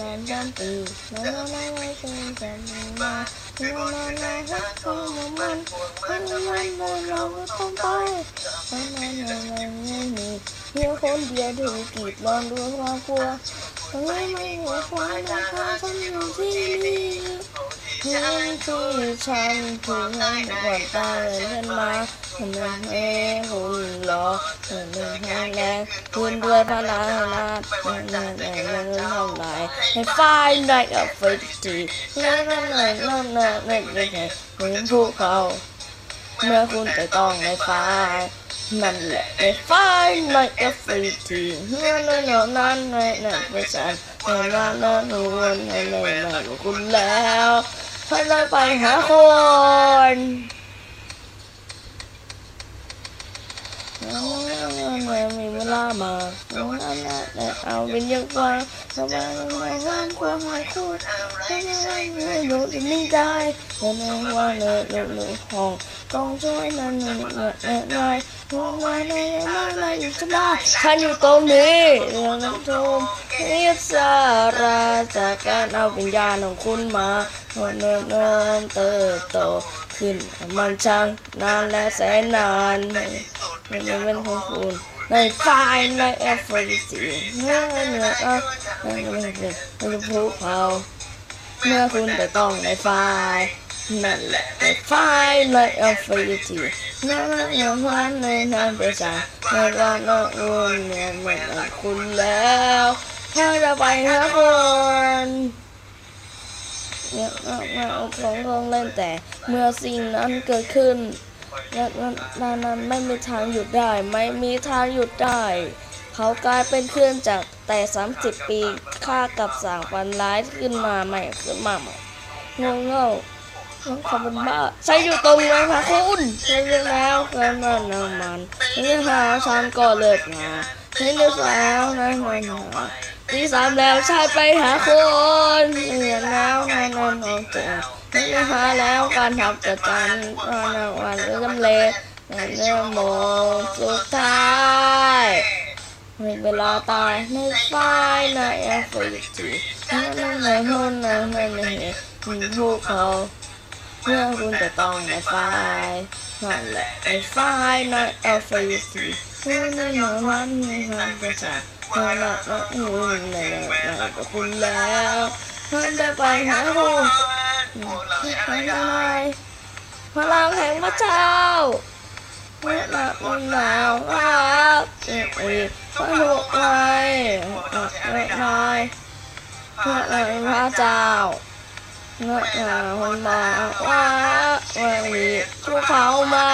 นานจำปีนานนานไม่เคยจำมานานนานนานรักเขามันมันมันมันเราก็ต้องไปนานนานนาไม่มีเพียงคนเดียวที่กีดร้องด้วยความกลัวทำไมไม่หัวความรักของฉันอยู่ที่นี่เพียงที่ฉันถึงให้ก่อนตายเดินมา ให้เอหุ่นหล่อทำให้แรงคุณด้วยพลังรักนั่นแต่ไม่รู้เท่าไรให้ฟายไดกับไฟจีนั่นนั่นนั่นนั่นนั่นนั่นนั่นเหมือนภูเขาเมื่อคุณจะต้องในฟ้านั่นแหละในฟ้าในเอฟรีทีนั่นนั่นนั่นนนั่นไม่ใช่นั่นนั่นนั่นนั่นนั่นนั่นคุณแล้วฉันจะไปหาคน mẹ mình muốn la mà muốn ăn để ao bên nhau qua nó ba nó mai hoan qua mai khôn nó người nụ thì minh tai nó mai qua nụ nụ nụ hòn con rối là nụ nụ nụ วลามานั่นนั่นนั่นเอาเป็นยังไงสบายไม่ห้ามความหายคุณไม่ได้ไม่รู้จะนิ่งได้แต่ในว่าเลยเลยเลยห้องต้องช่วยนั่นนั่นนั่นนั่นนั่นนั่นนั่นนั่นอยู่สบายฉันอยู่ตรงนี้เรื่องน้ำท่วมนิสาราจากการเอาวิญญาณของคุณมาเนิ่มเนิ่มเนิ่มเติบโตขึ้นมันช่างนานและแสนนานไม่ไม่เป็นของคุณในไฟในเอฟเฟอร์ซีเมื่อเมื่อเออเมื่อเมื่อเมื่อเมื่อภูเขาเมื่อคุณไปต้องในไฟ นั่นแหละในไฟในเอฟเฟอร์ซีนั่นนั่นนั่นวันในนั้นไปสั่งในร้านนั่นอุ่นเนี่ยเหมือนคุณแล้วถ้าจะไปหาคนเนี่ยเนี่ยของลงเล่นแต่เมื่อสิ่งนั้นเกิดขึ้นนั้นนั้นไม่มีทางหยุดได้ ไม่มีทางหยุดได้ เขากลายเป็นเครื่องจากแต่ 30 ปีฆ่ากับสางฟันร้ายขึ้นมาใหม่ขึ้นมาใหม่งงเง่า ต้อบันบ้ากใช้อยู่ตรงไหนคะคุณใช้แล้วเกินมันน้ำมันนี่หาฉันก็เลิกงานนี่นึกแล้วนะมันหาที่สามแล้วใช่ไปหาคนเรียแล้วนานนอนเจอนี่นะคะแล้วการทำกิจการวันวันเริ่มเละในเรื่องโมงสุดท้ายมีเวลาตายในไฟในแอฟริกีนั่นนั่นในหุ่นนั่นนั่นในมีพวกเขา เมื่อคุณจะต้องไวไฟนั่นแหละไวไฟน้อยเอาไฟยูสีคุณไม่หนาววันนี้ความประชาเมื่อเราเราอยู่ในเลากับคุณแล้วมันจะไปหาคุณไปอะไรพลังแห่งพระเจ้าเมื่อเราหนาวครับเอ็มเอพระลูยพระลูกเลยเพื่อเราพระเจ้า เมื่อหนาวมาว่าวันนี้ภูเขาไม้